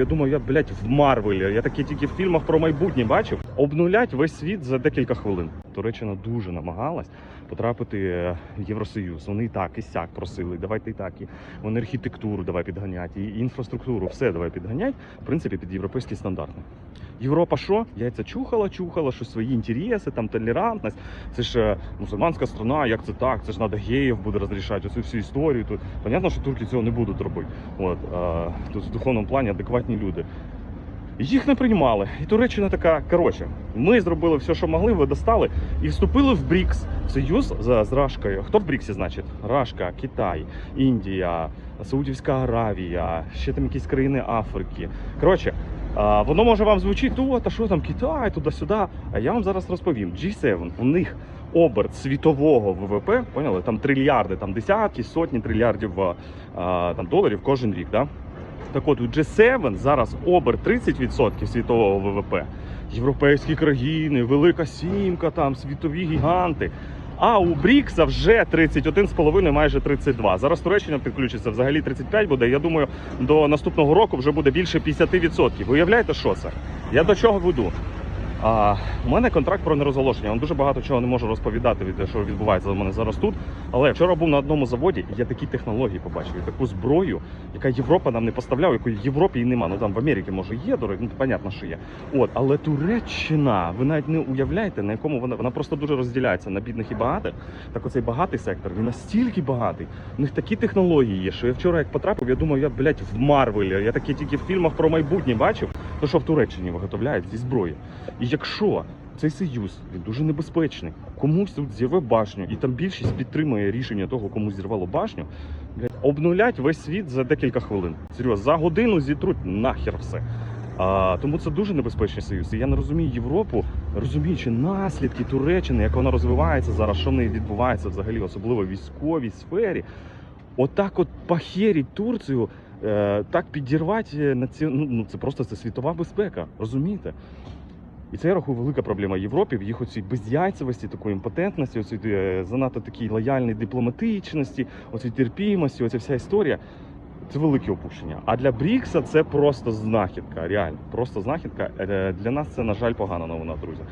я думаю, я, блядь, в Марвелі. Я таке тільки в фільмах про майбутнє бачив. Обнулять весь світ за декілька хвилин. Туреччина дуже намагалась потрапити е, в Євросоюз. Вони і так, і сяк просили. Давайте і так. І вони архітектуру давай підганять, і інфраструктуру, все давай підганять. В принципі, під європейські стандарти. Європа що? Яйця чухала, чухала, що свої інтереси, там толерантність. Це ж е, мусульманська страна, як це так? Це ж треба геїв буде розрішати оцю всю історію. Тут понятно, що турки цього не будуть робити. От е, тут в духовному плані адекватні люди. Їх не приймали. І Туреччина така, коротше, ми зробили все, що могли, ви достали, і вступили в БРІКС, союз з, з Рашкою. Хто в БРІКСі, значить? Рашка, Китай, Індія, Саудівська Аравія, ще там якісь країни Африки. Коротше, воно може вам звучити, о, та що там Китай, туди-сюди. А я вам зараз розповім. G7, у них оберт світового ВВП, поняли? Там трильярди, там десятки, сотні трильярдів там, доларів кожен рік. Да? Так от у G7 зараз обер 30% світового ВВП. Європейські країни, Велика Сімка, там світові гіганти. А у Брікса вже 31,5, майже 32. Зараз Туреччина підключиться взагалі 35 буде. Я думаю, до наступного року вже буде більше 50%. Ви уявляєте, що це? Я до чого веду? А, у мене контракт про нерозголошення. Я вам дуже багато чого не можу розповідати від що відбувається у мене зараз тут. Але вчора був на одному заводі, і я такі технології побачив, і таку зброю, яка Європа нам не поставляла, якої в Європі і нема. Ну там в Америці може є, дорогі, ну понятно, що є. От, але Туреччина, ви навіть не уявляєте, на якому вона вона просто дуже розділяється на бідних і багатих. Так оцей багатий сектор, він настільки багатий. У них такі технології є, що я вчора як потрапив, я думаю, я блядь, в Марвелі. Я таке тільки в фільмах про майбутнє бачив, то що в Туреччині виготовляють зі зброї. І якщо цей союз він дуже небезпечний, комусь тут зірве башню, і там більшість підтримує рішення того, кому зірвало башню, обнулять весь світ за декілька хвилин. Серйозно, за годину зітруть нахер все. А, тому це дуже небезпечний союз. І я не розумію Європу, розуміючи наслідки Туреччини, як вона розвивається зараз, що в неї відбувається взагалі, особливо в військовій сфері. Отак, от похерить Турцію, е, так підірвати на ці, ну, ну це просто це світова безпека, розумієте? І це я рахую велика проблема Європі в їх оцій безяйцевості, такої імпотентності, оцій е, занадто такій лояльній дипломатичності, оцій терпімості, оця вся історія. Це велике опущення. А для Брікса це просто знахідка, реально, просто знахідка. Е, Для нас це, на жаль, погана новина, друзі.